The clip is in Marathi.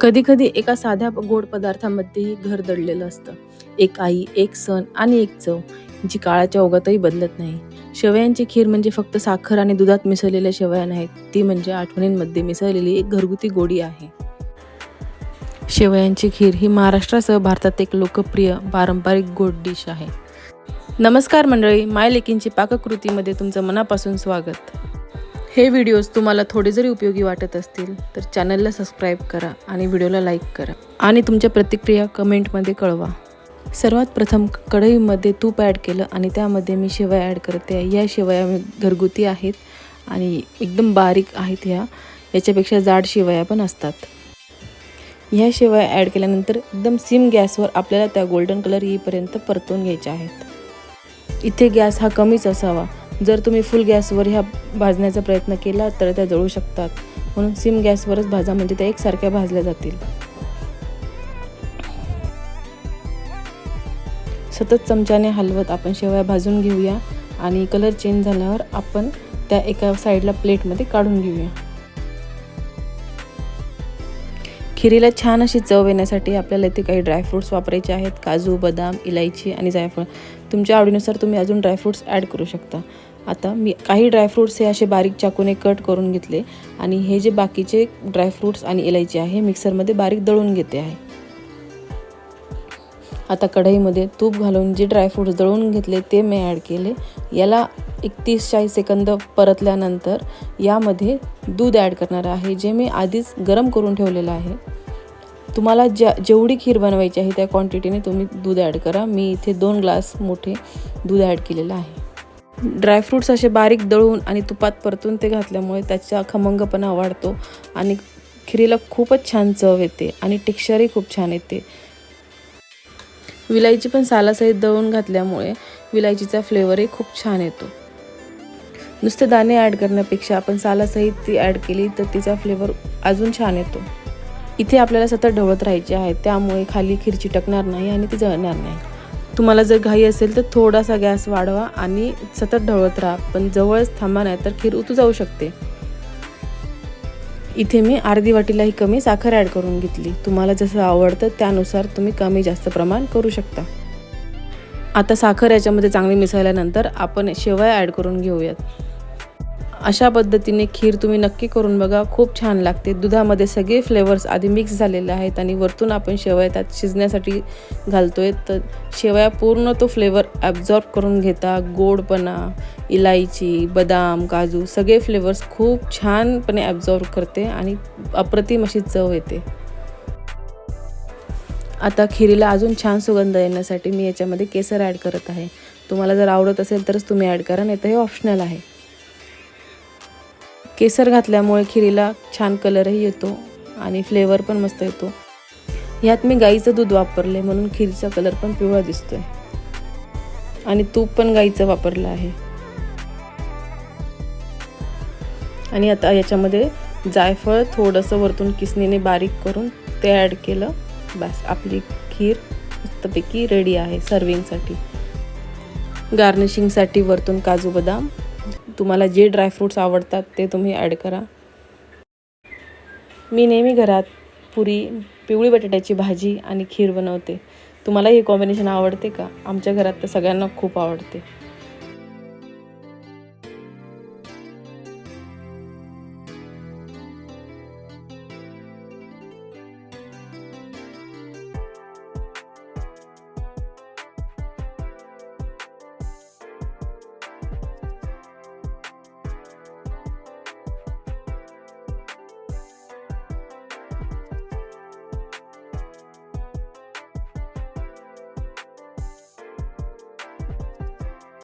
कधी कधी एका साध्या गोड पदार्थामध्येही घर दडलेलं असतं. एक आई एक सण आणि एक चव जी काळाच्या ओघातही बदलत नाही. शेवयांची खीर म्हणजे फक्त साखर आणि दुधात मिसळलेल्या शेवया नाहीत. ती म्हणजे आठवणींमध्ये मिसळलेली एक घरगुती गोडी आहे. शेवयांची खीर ही महाराष्ट्रासह भारतात एक लोकप्रिय पारंपरिक गोड डिश आहे. नमस्कार मंडळी माय लेकींची पाककृतीमध्ये तुमचं मनापासून स्वागत. हे व्हिडिओज तुम्हाला थोडे जरी उपयोगी वाटत असतील तर चॅनलला सबस्क्राईब करा आणि व्हिडिओला लाईक करा. आणि तुमच्या प्रतिक्रिया कमेंटमध्ये कळवा. सर्वात प्रथम कढईमध्ये तूप ॲड केलं आणि त्यामध्ये मी शेवया ॲड करते. आहे या शेवया घरगुती आहेत आणि एकदम बारीक आहेत ह्या. याच्यापेक्षा जाड शेवया पण असतात. ह्या शेवया ॲड केल्यानंतर एकदम सिम गॅसवर आपल्याला त्या गोल्डन कलर येईपर्यंत परतून घ्यायच्या आहेत. इथे गॅस हा कमीच असावा. जर तुम्ही फुल गॅसवर ह्या भाजण्याचा प्रयत्न केला तर त्या जळू शकतात. म्हणून सिम गॅसवरच भाजा म्हणजे त्या एकसारख्या भाजल्या जातील. सतत चमच्याने हलवत आपण शेवया भाजून घेऊया आणि कलर चेंज झाल्यावर आपण त्या एका साईडला प्लेटमध्ये काढून घेऊया. खिरीला छान अशी चव येण्यासाठी आपल्याला इथे काही ड्रायफ्रूट्स वापरायचे आहेत. काजू बदाम इलायची आणि जायफळ. तुमच्या आवडीनुसार तुम्ही अजून ड्रायफ्रूट्स ॲड करू शकता. आता मी काही ड्रायफ्रूट्स हे असे बारीक चाकूने कट करून घेतले आणि हे जे बाकीचे ड्रायफ्रूट्स आणि इलायची आहे मिक्सरमध्ये बारीक दळून घेते आहे. आता कढईमध्ये तूप घालून जे ड्रायफ्रूट्स दळून घेतले ते मी ॲड केले. याला एक तीस चाळीस सेकंद परतल्यानंतर यामध्ये दूध ॲड करणार आहे जे मी आधीच गरम करून ठेवलेलं आहे. तुम्हाला ज्या जेवढी खीर बनवायची आहे त्या क्वांटिटीने तुम्ही दूध ॲड करा. मी इथे दोन ग्लास मोठे दूध ॲड केलेलं आहे. ड्रायफ्रूट्स असे बारीक दळून आणि तुपात परतून ते घातल्यामुळे त्याचा खमंगपणा वाढतो आणि खिरीला खूपच छान चव येते आणि टेक्स्चरही खूप छान येते. विलायची पण सालासहित दळून घातल्यामुळे विलायचीचा फ्लेवरही खूप छान येतो. नुसते दाणे ॲड करण्यापेक्षा आपण सालासहित ती ॲड केली तर तिचा फ्लेवर अजून छान येतो. इथे आपल्याला सतत ढवळत राहायचे आहे त्यामुळे खाली खीर चिटकणार नाही आणि ती जळणार नाही. तुम्हाला जर घाई असेल तर थोडासा गॅस वाढवा आणि सतत ढवळत राहा. पण जवळच थांबा नाही तर खीर उतू जाऊ शकते. इथे मी अर्धी वाटीलाही कमी साखर ॲड करून घेतली. तुम्हाला जसं आवडतं त्यानुसार तुम्ही कमी जास्त प्रमाण करू शकता. आता साखर याच्यामध्ये चांगली मिसळल्यानंतर आपण शेवया ॲड करून घेऊयात. अशा पद्धतीने खीर तुम्ही नक्की करून बघा. खूप छान लागते. दुधामध्ये सगळे फ्लेवर्स आधी मिक्स झालेले आहेत आणि वरतून आपण शेवया त्यात शिजण्यासाठी घालतो आहे तर शेवया पूर्ण तो फ्लेवर ॲब्झॉर्ब करून घेता. गोडपणा इलायची बदाम काजू सगळे फ्लेवर्स खूप छानपणे ॲब्झॉर्ब करते आणि अप्रतिम अशी चव येते. आता खिरीला अजून छान सुगंध येण्यासाठी मी याच्यामध्ये केसर ॲड करत आहे. तुम्हाला जर आवडत असेल तरच तुम्ही ॲड करा नाही तर हे ऑप्शनल आहे. केसर घातल्यामुळे खिरीला छान कलरही येतो आणि फ्लेवर पण मस्त येतो. ह्यात मी गाईचं दूध वापरले म्हणून खिरीचा कलर पण पिवळा दिसतोय. आणि तूप पण गाईचं वापरलं आहे. आणि आता याच्यामध्ये जायफळ थोडंसं वरतून किसणीने बारीक करून ते ॲड केलं. बस आपली खीर मस्तपैकी रेडी आहे सर्विंगसाठी गार्निशिंगसाठी वरतून काजू बदाम तुम्हाला जे ड्रायफ्रूट्स आवडतात ते तुम्ही ॲड करा. मी नेहमी घरात पुरी पिवळी बटाट्याची भाजी आणि खीर बनवते. तुम्हाला हे कॉम्बिनेशन आवडते का? आमच्या घरात तर सगळ्यांना खूप आवडते.